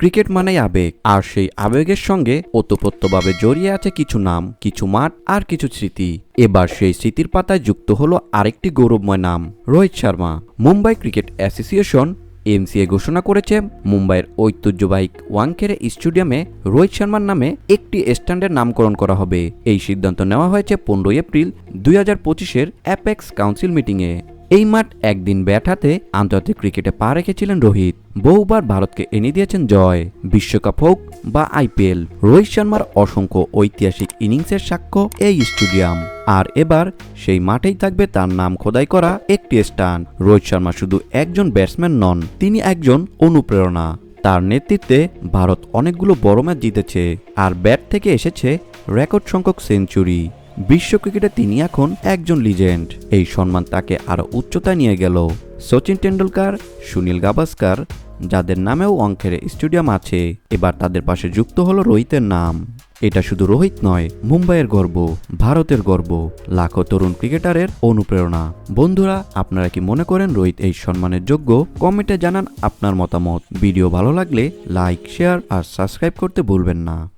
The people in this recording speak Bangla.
ক্রিকেট মানেই আবেগ, আর সেই আবেগের সঙ্গে ওতপ্রোতভাবে জড়িয়ে আছে কিছু নাম, কিছু মাঠ, আর কিছু স্মৃতি। এবার সেই স্মৃতির পাতায় যুক্ত হলো আরেকটি গৌরবময় নাম, Rohit Sharma. Mumbai cricket association, MCA ঘোষণা করেছে মুম্বাইয়ের ঐতিহ্যবাহী ওয়াংখেড়ে স্টেডিয়ামে রোহিত শর্মার নামে একটি স্ট্যান্ডের নামকরণ করা হবে। এই সিদ্ধান্ত নেওয়া হয়েছে পনেরোই এপ্রিল দুই হাজার পঁচিশের অ্যাপেক্স কাউন্সিল মিটিংয়ে। এই মাঠ একদিন ব্যাট হাতে আন্তর্জাতিক ক্রিকেটে পা রেখেছিলেন রোহিত। বহুবার ভারতকে এনে দিয়েছেন জয়। বিশ্বকাপ হোক বা আইপিএল, রোহিত শর্মার অসংখ্য ঐতিহাসিক ইনিংসের সাক্ষ্য এই স্টেডিয়াম। আর এবার সেই মাঠেই থাকবে তার নাম খোদাই করা একটি স্টান রোহিত শর্মা শুধু একজন ব্যাটসম্যান নন, তিনি একজন অনুপ্রেরণা। তার নেতৃত্বে ভারত অনেকগুলো বড় ম্যাচ জিতেছে, আর ব্যাট থেকে এসেছে রেকর্ড সংখ্যক সেঞ্চুরি। বিশ্ব ক্রিকেটে তিনি এখন একজন লিজেন্ড এই সম্মান তাকে আরও উচ্চতায় নিয়ে গেল। সচিন টেন্ডুলকার সুনীল গাভাস্কার, যাদের নামেও অঙ্কের স্টেডিয়াম আছে, এবার তাদের পাশে যুক্ত হলো রোহিতের নাম। এটা শুধু রোহিত নয়, মুম্বাইয়ের গর্ব, ভারতের গর্ব, লাখো তরুণ ক্রিকেটারের অনুপ্রেরণা। বন্ধুরা, আপনারা কি মনে করেন রোহিত এই সম্মানের যোগ্য? কমেন্টে জানান আপনার মতামত। ভিডিও ভালো লাগলে লাইক, শেয়ার আর সাবস্ক্রাইব করতে ভুলবেন না।